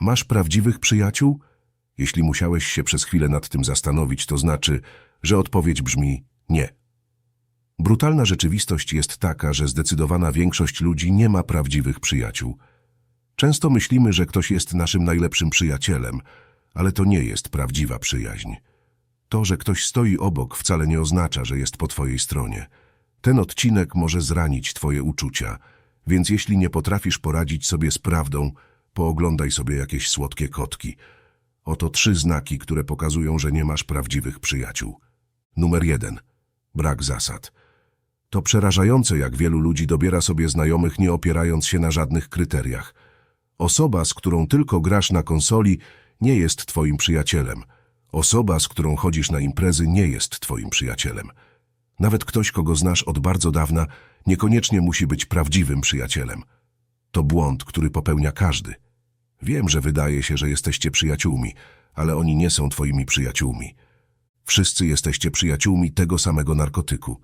Masz prawdziwych przyjaciół? Jeśli musiałeś się przez chwilę nad tym zastanowić, to znaczy, że odpowiedź brzmi nie. Brutalna rzeczywistość jest taka, że zdecydowana większość ludzi nie ma prawdziwych przyjaciół. Często myślimy, że ktoś jest naszym najlepszym przyjacielem, ale to nie jest prawdziwa przyjaźń. To, że ktoś stoi obok, wcale nie oznacza, że jest po twojej stronie. Ten odcinek może zranić twoje uczucia, więc jeśli nie potrafisz poradzić sobie z prawdą, pooglądaj sobie jakieś słodkie kotki. Oto trzy znaki, które pokazują, że nie masz prawdziwych przyjaciół. Numer jeden. Brak zasad. To przerażające, jak wielu ludzi dobiera sobie znajomych, nie opierając się na żadnych kryteriach. Osoba, z którą tylko grasz na konsoli, nie jest twoim przyjacielem. Osoba, z którą chodzisz na imprezy, nie jest twoim przyjacielem. Nawet ktoś, kogo znasz od bardzo dawna, niekoniecznie musi być prawdziwym przyjacielem. To błąd, który popełnia każdy. Wiem, że wydaje się, że jesteście przyjaciółmi, ale oni nie są twoimi przyjaciółmi. Wszyscy jesteście przyjaciółmi tego samego narkotyku.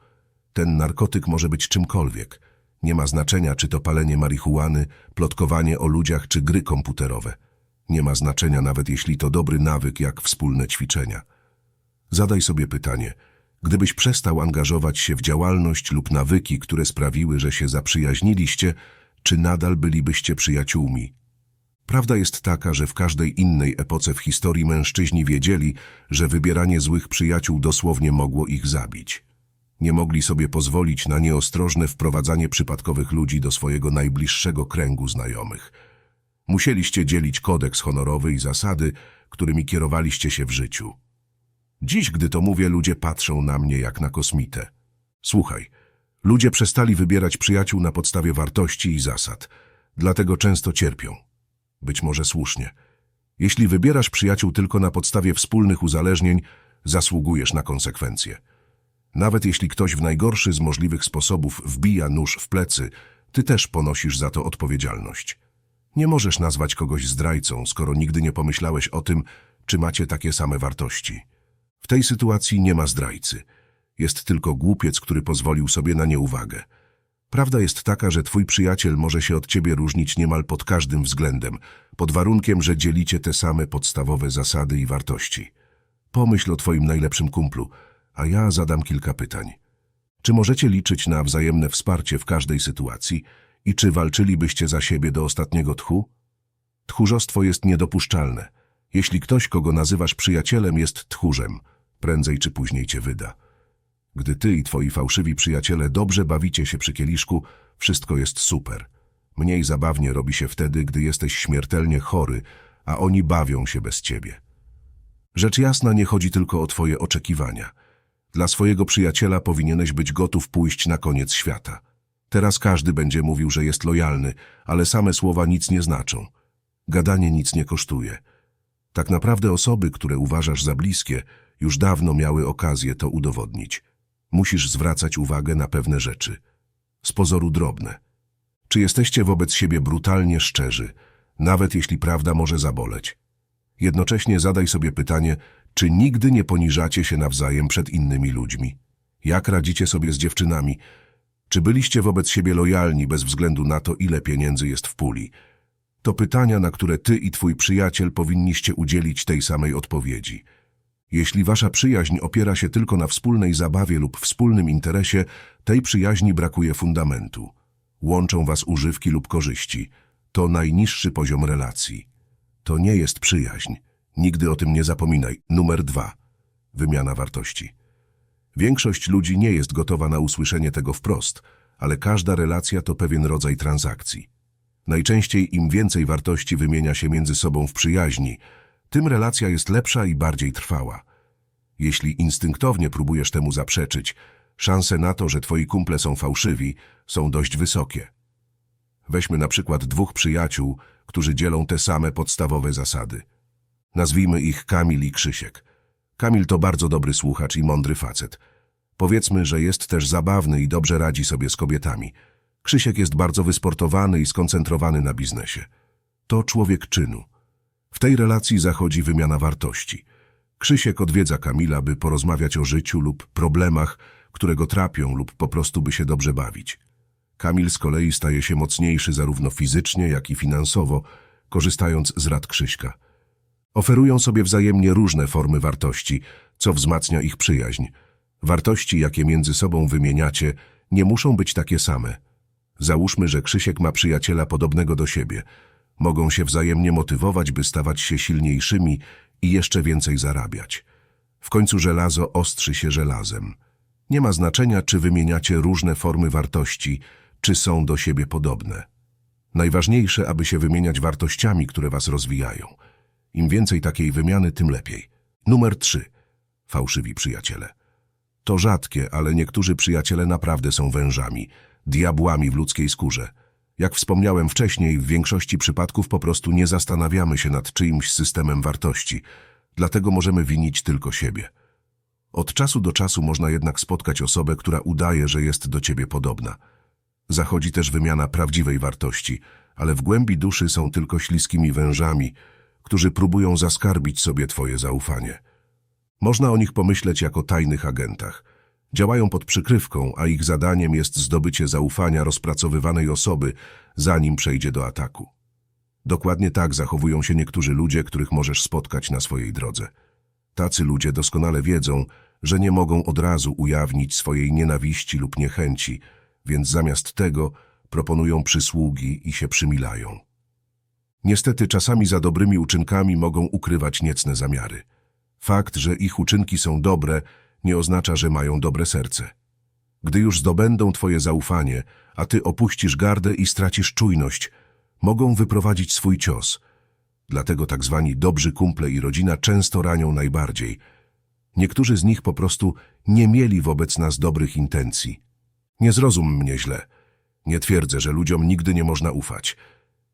Ten narkotyk może być czymkolwiek. Nie ma znaczenia, czy to palenie marihuany, plotkowanie o ludziach, czy gry komputerowe. Nie ma znaczenia nawet jeśli to dobry nawyk, jak wspólne ćwiczenia. Zadaj sobie pytanie, gdybyś przestał angażować się w działalność lub nawyki, które sprawiły, że się zaprzyjaźniliście, czy nadal bylibyście przyjaciółmi? Prawda jest taka, że w każdej innej epoce w historii mężczyźni wiedzieli, że wybieranie złych przyjaciół dosłownie mogło ich zabić. Nie mogli sobie pozwolić na nieostrożne wprowadzanie przypadkowych ludzi do swojego najbliższego kręgu znajomych. Musieliście dzielić kodeks honorowy i zasady, którymi kierowaliście się w życiu. Dziś, gdy to mówię, ludzie patrzą na mnie jak na kosmitę. Słuchaj, ludzie przestali wybierać przyjaciół na podstawie wartości i zasad, dlatego często cierpią. Być może słusznie. Jeśli wybierasz przyjaciół tylko na podstawie wspólnych uzależnień, zasługujesz na konsekwencje. Nawet jeśli ktoś w najgorszy z możliwych sposobów wbija nóż w plecy, ty też ponosisz za to odpowiedzialność. Nie możesz nazwać kogoś zdrajcą, skoro nigdy nie pomyślałeś o tym, czy macie takie same wartości. W tej sytuacji nie ma zdrajcy. Jest tylko głupiec, który pozwolił sobie na nieuwagę. Prawda jest taka, że twój przyjaciel może się od ciebie różnić niemal pod każdym względem, pod warunkiem, że dzielicie te same podstawowe zasady i wartości. Pomyśl o twoim najlepszym kumplu, a ja zadam kilka pytań. Czy możecie liczyć na wzajemne wsparcie w każdej sytuacji i czy walczylibyście za siebie do ostatniego tchu? Tchórzostwo jest niedopuszczalne. Jeśli ktoś, kogo nazywasz przyjacielem, jest tchórzem, prędzej czy później cię wyda. Gdy ty i twoi fałszywi przyjaciele dobrze bawicie się przy kieliszku, wszystko jest super. Mniej zabawnie robi się wtedy, gdy jesteś śmiertelnie chory, a oni bawią się bez ciebie. Rzecz jasna nie chodzi tylko o twoje oczekiwania. Dla swojego przyjaciela powinieneś być gotów pójść na koniec świata. Teraz każdy będzie mówił, że jest lojalny, ale same słowa nic nie znaczą. Gadanie nic nie kosztuje. Tak naprawdę osoby, które uważasz za bliskie, już dawno miały okazję to udowodnić. Musisz zwracać uwagę na pewne rzeczy. Z pozoru drobne. Czy jesteście wobec siebie brutalnie szczerzy, nawet jeśli prawda może zaboleć? Jednocześnie zadaj sobie pytanie, czy nigdy nie poniżacie się nawzajem przed innymi ludźmi? Jak radzicie sobie z dziewczynami? Czy byliście wobec siebie lojalni bez względu na to, ile pieniędzy jest w puli? To pytania, na które ty i twój przyjaciel powinniście udzielić tej samej odpowiedzi. Jeśli wasza przyjaźń opiera się tylko na wspólnej zabawie lub wspólnym interesie, tej przyjaźni brakuje fundamentu. Łączą was używki lub korzyści. To najniższy poziom relacji. To nie jest przyjaźń. Nigdy o tym nie zapominaj. Numer dwa. Wymiana wartości. Większość ludzi nie jest gotowa na usłyszenie tego wprost, ale każda relacja to pewien rodzaj transakcji. Najczęściej im więcej wartości wymienia się między sobą w przyjaźni, tym relacja jest lepsza i bardziej trwała. Jeśli instynktownie próbujesz temu zaprzeczyć, szanse na to, że twoi kumple są fałszywi, są dość wysokie. Weźmy na przykład dwóch przyjaciół, którzy dzielą te same podstawowe zasady. Nazwijmy ich Kamil i Krzysiek. Kamil to bardzo dobry słuchacz i mądry facet. Powiedzmy, że jest też zabawny i dobrze radzi sobie z kobietami. Krzysiek jest bardzo wysportowany i skoncentrowany na biznesie. To człowiek czynu. W tej relacji zachodzi wymiana wartości. Krzysiek odwiedza Kamila, by porozmawiać o życiu lub problemach, które go trapią lub po prostu by się dobrze bawić. Kamil z kolei staje się mocniejszy zarówno fizycznie, jak i finansowo, korzystając z rad Krzyśka. Oferują sobie wzajemnie różne formy wartości, co wzmacnia ich przyjaźń. Wartości, jakie między sobą wymieniacie, nie muszą być takie same. Załóżmy, że Krzysiek ma przyjaciela podobnego do siebie. Mogą się wzajemnie motywować, by stawać się silniejszymi i jeszcze więcej zarabiać. W końcu żelazo ostrzy się żelazem. Nie ma znaczenia, czy wymieniacie różne formy wartości, czy są do siebie podobne. Najważniejsze, aby się wymieniać wartościami, które was rozwijają. Im więcej takiej wymiany, tym lepiej. Numer 3. Fałszywi przyjaciele. To rzadkie, ale niektórzy przyjaciele naprawdę są wężami, diabłami w ludzkiej skórze. Jak wspomniałem wcześniej, w większości przypadków po prostu nie zastanawiamy się nad czyimś systemem wartości, dlatego możemy winić tylko siebie. Od czasu do czasu można jednak spotkać osobę, która udaje, że jest do ciebie podobna. Zachodzi też wymiana prawdziwej wartości, ale w głębi duszy są tylko śliskimi wężami, którzy próbują zaskarbić sobie twoje zaufanie. Można o nich pomyśleć jako tajnych agentach. Działają pod przykrywką, a ich zadaniem jest zdobycie zaufania rozpracowywanej osoby, zanim przejdzie do ataku. Dokładnie tak zachowują się niektórzy ludzie, których możesz spotkać na swojej drodze. Tacy ludzie doskonale wiedzą, że nie mogą od razu ujawnić swojej nienawiści lub niechęci, więc zamiast tego proponują przysługi i się przymilają. Niestety czasami za dobrymi uczynkami mogą ukrywać niecne zamiary. Fakt, że ich uczynki są dobre, nie oznacza, że mają dobre serce. Gdy już zdobędą twoje zaufanie, a ty opuścisz gardę i stracisz czujność, mogą wyprowadzić swój cios. Dlatego tak zwani dobrzy kumple i rodzina często ranią najbardziej. Niektórzy z nich po prostu nie mieli wobec nas dobrych intencji. Nie zrozum mnie źle. Nie twierdzę, że ludziom nigdy nie można ufać.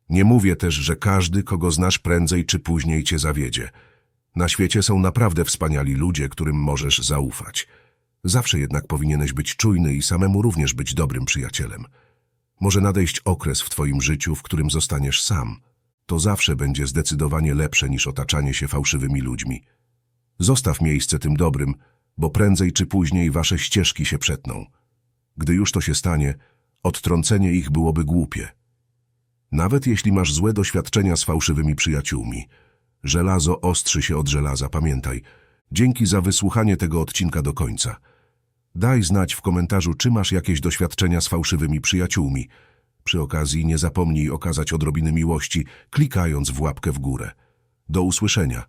Nie mówię też, że każdy, kogo znasz prędzej czy później cię zawiedzie. Na świecie są naprawdę wspaniali ludzie, którym możesz zaufać. Zawsze jednak powinieneś być czujny i samemu również być dobrym przyjacielem. Może nadejść okres w twoim życiu, w którym zostaniesz sam. To zawsze będzie zdecydowanie lepsze niż otaczanie się fałszywymi ludźmi. Zostaw miejsce tym dobrym, bo prędzej czy później wasze ścieżki się przetną. Gdy już to się stanie, odtrącenie ich byłoby głupie. Nawet jeśli masz złe doświadczenia z fałszywymi przyjaciółmi, żelazo ostrzy się od żelaza, pamiętaj. Dzięki za wysłuchanie tego odcinka do końca. Daj znać w komentarzu, czy masz jakieś doświadczenia z fałszywymi przyjaciółmi. Przy okazji nie zapomnij okazać odrobiny miłości, klikając w łapkę w górę. Do usłyszenia.